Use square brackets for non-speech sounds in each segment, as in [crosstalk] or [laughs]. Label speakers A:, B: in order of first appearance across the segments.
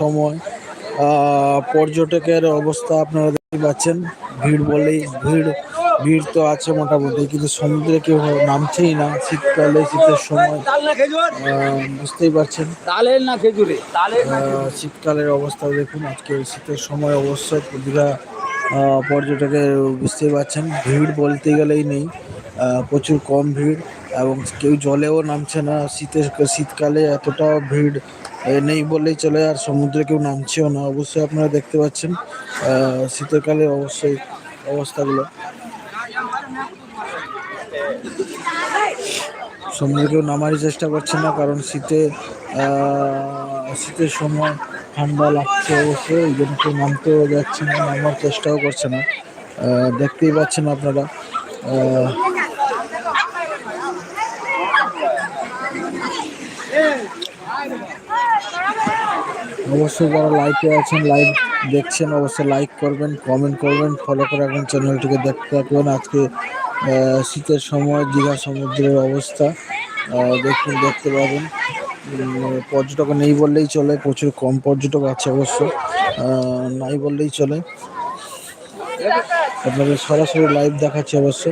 A: সময়। পর্যটকের অবস্থা আপনারা দেখতে পাচ্ছেন। ভিড় বলেই ভিড় ভিড় তো আছে মোটামুটি কিন্তু সমুদ্রে কেউ নামছেই না। শীতকালে শীতের সময় বুঝতেই পারছেন।
B: তালের না খেজুরে?
A: আহ, শীতকালের অবস্থা দেখুন আজকে শীতের সময় অবশ্য দীঘা পর্যটকের বুঝতেই পারছেন। ভিড় বলতে গেলেই নেই। প্রচুর কম ভিড় এবং কেউ জলেও নামছে না। শীতের শীতকালে এতটা ভিড় নেই বললেই চলে আর সমুদ্রে কেউ নামছেও না। অবশ্যই আপনারা দেখতে পাচ্ছেন আহ, শীতের কালে অবশ্যই অবস্থাগুলো। সমুদ্রে কেউ নামারই চেষ্টা করছে না কারণ শীতে শীতের সময় ঠান্ডা লাগছে অবশ্যই এই জন্য কেউ নামতেও যাচ্ছে না নামার চেষ্টাও করছে না। দেখতেই পাচ্ছেন আপনারা অবশ্যই যারা লাইভে আছেন লাইভ দেখছেন, অবশ্যই লাইক করবেন কমেন্ট করবেন ফলো করে রাখবেন চ্যানেলটিকে দেখতে থাকবেন আজকে শীতের সময়, দীঘা সমুদ্রের অবস্থা দেখুন, দেখতে পাবেন। পর্যটক নেই বললেই চলে, প্রচুর কম পর্যটক আছে অবশ্য নাই বললেই চলে। আপনাদের সরাসরি লাইভ দেখাচ্ছে অবশ্য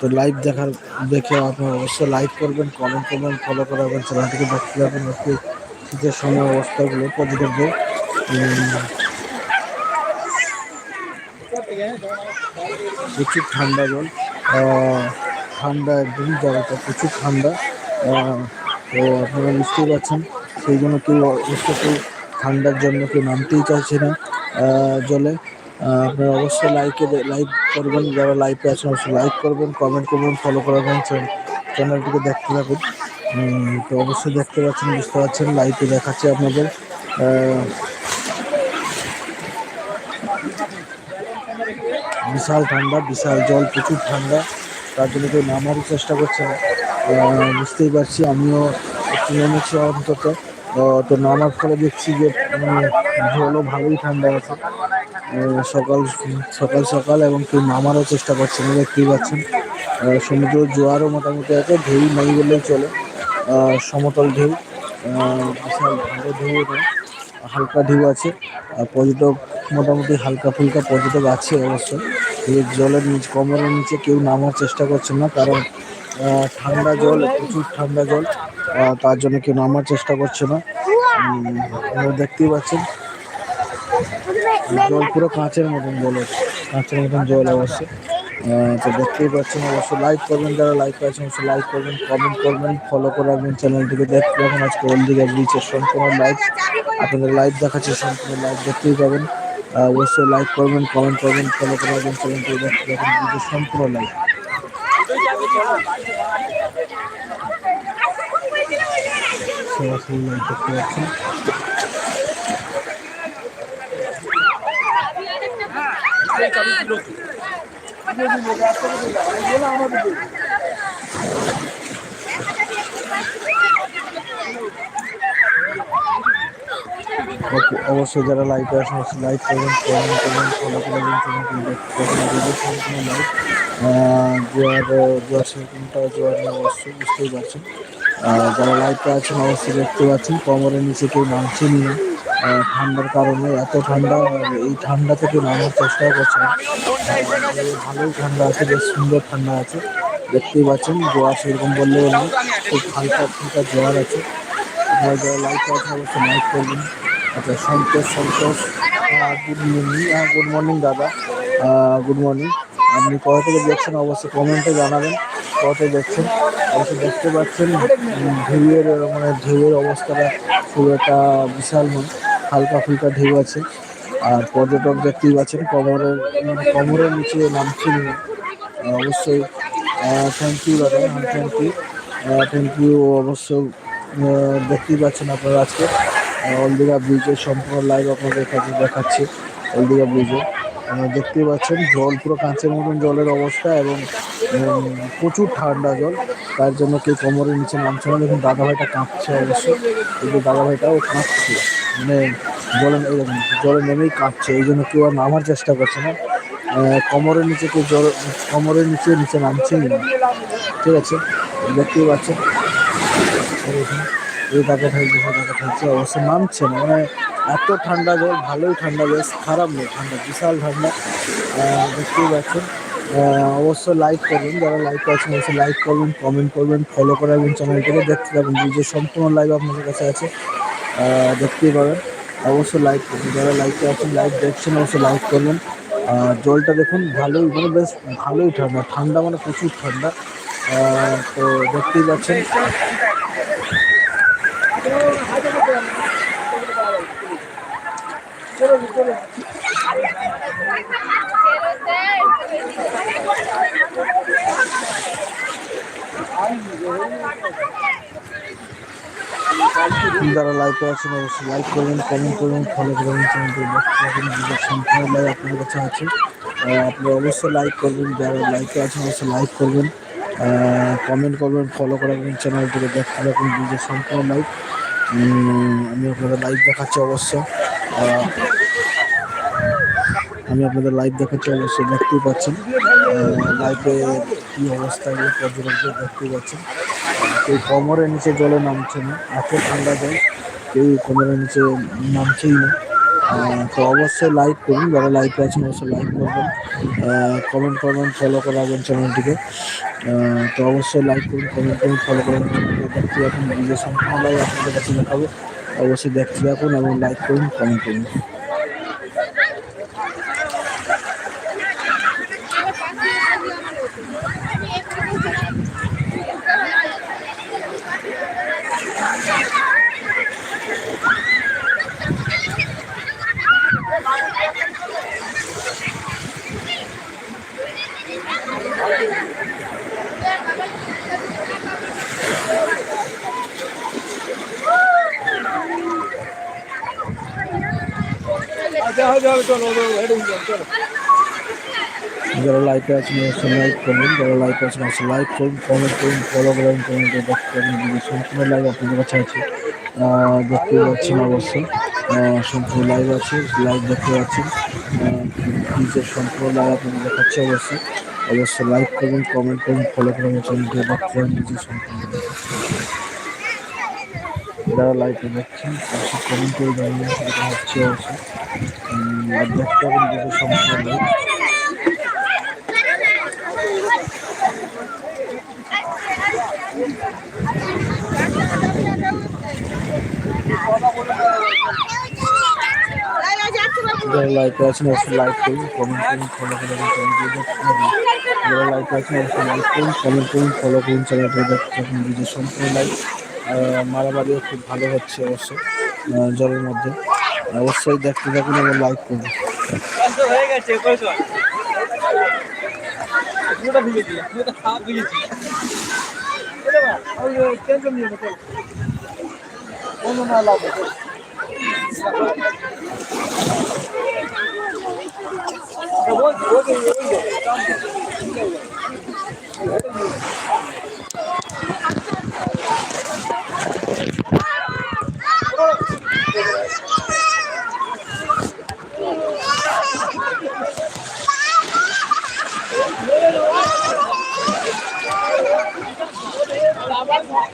A: তো লাইভ দেখার দেখে আপনারা অবশ্যই লাইক করবেন কমেন্ট করবেন ফলো করে রাখবেন চ্যানেলটিকে দেখতে থাকবেন আজকে শীতের সময় অবস্থাগুলো পর্যটকদের উম, প্রচুর ঠান্ডা জল ঠান্ডা একদমই জায়গাটা প্রচুর ঠান্ডা তো আপনারা বুঝতেই পারছেন সেই জন্য কেউ অবশ্য কেউ ঠান্ডার জন্য কেউ নামতেই চাইছে না জলে। আপনারা অবশ্যই লাইকে লাইক করবেন, যারা লাইভে আছেন অবশ্যই লাইক করবেন কমেন্ট করবেন ফলো করবেন চ্যানেলটিকে দেখতে থাকুন। তো অবশ্যই দেখতে পাচ্ছেন, বুঝতে পারছেন লাইভে দেখাচ্ছে আপনাদের। বিশাল ঠান্ডা, বিশাল জল, প্রচুর ঠান্ডা। তার জন্য কেউ নামারই চেষ্টা করছে বুঝতেই পারছি, আমিও একটু নেমেছি অন্তত। তো নামার ফলে দেখছি যে জলও ভালোই ঠান্ডা আছে। সকাল সকাল সকাল এবং কেউ নামারও চেষ্টা করছে না, দেখতেই পাচ্ছেন। সমুদ্র জোয়ারও মোটামুটি আছে, ঢেউ নেই বললেই চলে। সমতল ঢেউ বিশাল ভালো ঢেউ হালকা ঢেউ আছে পর্যটক মোটামুটি হালকা ফুলকা পর্যটক আছে অবশ্য। জলের নিচ কমরের নিচে কেউ নামার চেষ্টা করছে না, কারণ ঠান্ডা জল, প্রচুর ঠান্ডা জল তার জন্য কেউ নামার চেষ্টা করছে না। দেখতেই পাচ্ছেন জল পুরো কাঁচের মতন জল কাঁচের মতন জল অবশ্য আহ, তো দেখতেই পাচ্ছেন অবশ্যই লাইক করবেন যারা লাইক আছেন অবশ্যই লাইক করবেন কমেন্ট করবেন ফলো করে রাখবেন চ্যানেলটিকে দেখতে পাবেন আজকে হলদিঘা ব্রিজের সম্পূর্ণ লাইভ আপনাদের লাইভ দেখাচ্ছে সম্পূর্ণ লাইভ দেখতেই পাবেন। অবশ্যই লাইক করবেন কমেন্ট করবেন ফলো করে রাখবেন চ্যানেলটিকে দেখতে পাবেন ব্রিজের সম্পূর্ণ লাইভ দেখতে পাচ্ছেন অবশ্যই যারা লাইভে আছেন অবশ্যই লাইক করবেন কমেন্ট করবেন ফলো করে দেবেন চ্যানেলটি দেখতে পাবেন ভিডিও সম্পূর্ণ লাইভ জোয়ার জোয়ার সেরকমটা জোয়ার নিয়ে অবশ্যই বুঝতেই পারছেন। যারা লাইভে আছেন অবশ্যই দেখতে পাচ্ছেন। কমরের নিচে কেউ মাংস না আহ, ঠান্ডার কারণে এত ঠান্ডা, এই ঠান্ডা থেকে নামার চেষ্টা করছে ভালোই ঠান্ডা আছে, বেশ সুন্দর ঠান্ডা আছে। দেখতেই পাচ্ছেন, জোয়ার সেরকম বললেও না খুব হালকা ফুলকা জোয়ার আছে। আপনারা যারা লাইক আছে অবশ্যই লাইক করবেন। আচ্ছা সন্তোষ সন্তোষ গুড মর্নিং হ্যাঁ গুড মর্নিং দাদা। গুড মর্নিং আপনি কোথা থেকে দেখছেন অবশ্যই কমেন্টে জানাবেন কোথা দেখছেন? অবশ্যই দেখতে পাচ্ছেন ঢেউয়ের মানে ঢেউয়ের অবস্থাটা খুব একটা বিশাল নয়। হালকা ফুলকা ঢেউ আছে, আর পর্যটক দেখতেই পাচ্ছেন কমরের মানে কমরের নিচে নামছেন না। অবশ্যই থ্যাংক ইউ দাদা থ্যাংক ইউ থ্যাংক ইউ অবশ্য দেখতেই পাচ্ছেন আপনারা আজকে। অলদিঘা ব্রিজের সম্পূর্ণ লাইভ আপনাদের কাছে দেখাচ্ছি অলদিঘা ব্রিজে দেখতেই পাচ্ছেন, জল পুরো কাঁচের মতন জলের অবস্থা এবং প্রচুর ঠান্ডা জল। তার জন্য কেউ কোমরের নিচে নামছে না। দেখুন, দাদাভাইটা কাঁপছে অবশ্য কিন্তু দাদাভাইটাও কাঁপছে। মানে জলে এরকম জলে নেমেই কাঁপছে এই জন্য কেউ আর নামার চেষ্টা করছে না। কোমরের নিচে কেউ জল কোমরের নিচে নিচে নামছেই না। ঠিক আছে দেখতেই পাচ্ছেন। এই টাকা ঠাইছে সে অবশ্য নামছে না। মানে এত ঠান্ডা জল ভালোই ঠান্ডা বেশ খারাপ নেই ঠান্ডা বিশাল ঠান্ডা। দেখতেই পাচ্ছেন। আহ, অবশ্যই লাইক করবেন যারা লাইক করছেন অবশ্যই লাইক করবেন কমেন্ট করবেন ফলো করে রাখবেন চ্যানেলটিকে দেখতে পাবেন যে সম্পূর্ণ লাইভ আপনাদের কাছে আছে। দেখতেই পাবেন। অবশ্যই লাইক যারা লাইকে আছেন লাইভ দেখছেন, অবশ্যই লাইক করবেন। জলটা দেখুন, ভালোই মানে বেশ ভালোই ঠান্ডা। ঠান্ডা মানে প্রচুর ঠান্ডা। তো দেখতেই পাচ্ছেন। যারা লাইভে আছেন অবশ্যই লাইক করবেন কমেন্ট করবেন ফলো করবেন চ্যানেলটি সম্পূর্ণ লাইভ আপনার কাছে আছে। আপনি অবশ্যই লাইক করবেন যারা লাইভে আছেন অবশ্যই লাইক করবেন। কমেন্ট করবেন ফলো করে রাখবেন চ্যানেলটিকে দেখতে থাকুন ভিডিও সম্পূর্ণ লাইভ আমি আপনাদের লাইভ দেখাচ্ছি অবশ্য। আহ, আমি আপনাদের লাইভ দেখাচ্ছি অবশ্যই দেখতেই পাচ্ছেন। লাইভে কি অবস্থা পর্যটকদের দেখতেই পাচ্ছেন। কেউ কোমরের নিচে জলে নামছে না, এত ঠান্ডা জল, কেউ কোমরের নিচে নামছেই না। তো অবশ্যই লাইক করুন, যারা লাইভে আছেন অবশ্যই লাইক করবেন। কমেন্ট করবেন ফলো করে রাখবেন চ্যানেলটিকে তো অবশ্যই লাইক করুন কমেন্ট করুন ফলো চ্যানেলটিকে দেখতে থাকুন ভিডিও সম্পূর্ণ আপনাদের কাছে দেখাবো। অবশ্যই দেখতে থাকুন এবং লাইক করুন কমেন্ট করুন। যারা লাইভে আছেন, অবশ্যই লাইক করবেন যারা লাইভে আছেন, অবশ্যই লাইক করুন কমেন্ট করুন ফলো দেখতে পাবেন ভিডিও সম্পূর্ণ লাইভ আপনাদের কাছে আছে। দেখতে পাচ্ছেন অবশ্যই। সম্পূর্ণ আছে দেখতে পাচ্ছেন। নিজের সম্পূর্ণ আপনাদের দেখাচ্ছে অবশ্যই। অবশ্যই লাইক করবেন কমেন্ট করুন ফলো করবেন চ্যানেলটি দেখতে নিজের সম্পূর্ণ। যারা লাইভে দেখছেন অবশ্যই কমেন্ট করে জানিয়ে সেটা হচ্ছে উম, আর দেখতে পাবেন নিজের সম্পূর্ণ যারা লাইভে আছেন অবশ্যই লাইক করুন কমেন্ট করুন ফলো করে লাইক করুন কমেন্ট করুন ফলো করুন চ্যানেলটি দেখতে থাকুন ভিডিও সম্পূর্ণ লাইভ মারামারিও খুব ভালো হচ্ছে অবশ্য জলের মধ্যে। অবশ্যই দেখতে থাকুন এবং লাইক করুন।
B: হয়ে গেছে Yes, yes.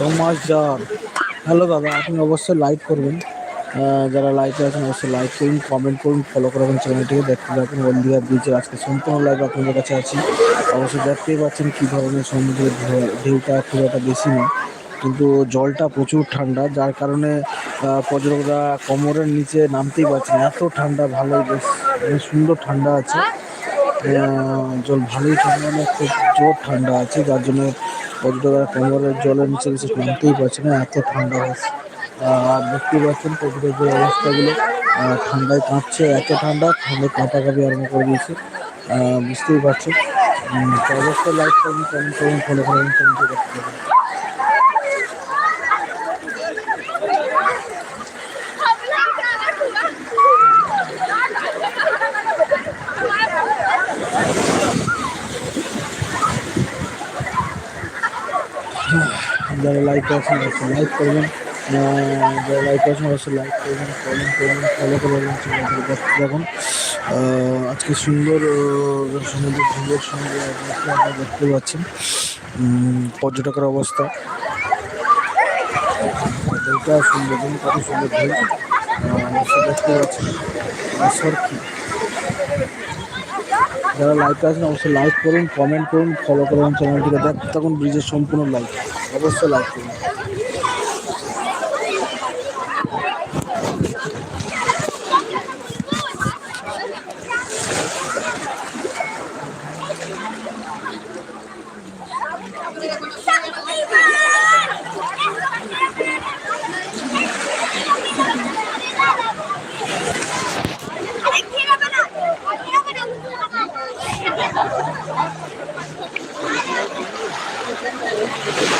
A: সমাজ যার হ্যালো দাদা, আপনি অবশ্যই লাইক করবেন। যারা লাইকে আছেন, অবশ্যই লাইক করুন কমেন্ট করুন ফলো করবেন চ্যানেলটিকে দেখতে থাকুন হলদিয়া ব্রিজের আজকে সম্পূর্ণ লাইভ আপনাদের কাছে আছি। অবশ্যই দেখতেই পাচ্ছেন কী ধরনের সমুদ্রের ঢেউ- ঢেউটা খুব একটা বেশি নয় কিন্তু জলটা প্রচুর ঠান্ডা, যার কারণে পর্যটকরা কোমরের নিচে নামতেই পারছে না। এত ঠান্ডা ভালো বেশ বেশ সুন্দর ঠান্ডা আছে। জল ভালোই ঠান্ডা না, খুব জোর ঠান্ডা আছে, যার জন্য পর্যটকরা কোমরের জলের নিচে কিছু নামতেই পারছে না এত ঠান্ডা আর দেখতেই পাচ্ছেন পর্যটকদের অবস্থাগুলো। আহ, ঠান্ডায় কাঁপছে এত ঠান্ডা ঠান্ডায় কাঁপা কাঁপি আরম্ভ করে দিয়েছে। বুঝতেই পারছেন। তো অবশ্যই লাইক করুন কমেন্ট করুন ফলো করুন কমেন্ট দেখতে থাকুন যারা লাইক আছেন অবশ্যই লাইক করবেন। যারা লাইক আছেন অবশ্যই লাইক করবেন কমেন্ট করবেন ফলো করবেন থাকুন। আজকে সুন্দর সমুদ্র সুন্দর আজকে আপনারা দেখতে পাচ্ছেন পর্যটকের অবস্থা। সুন্দর কত সুন্দর দেখতে পাচ্ছেন সরকি যারা লাইক আছেন, অবশ্যই লাইক করুন কমেন্ট করুন ফলো করুন চ্যানেলটিকে দেখ, তখন ব্রিজের সম্পূর্ণ লাইক অবশ্যই লাইক করুন। [laughs] Thank you.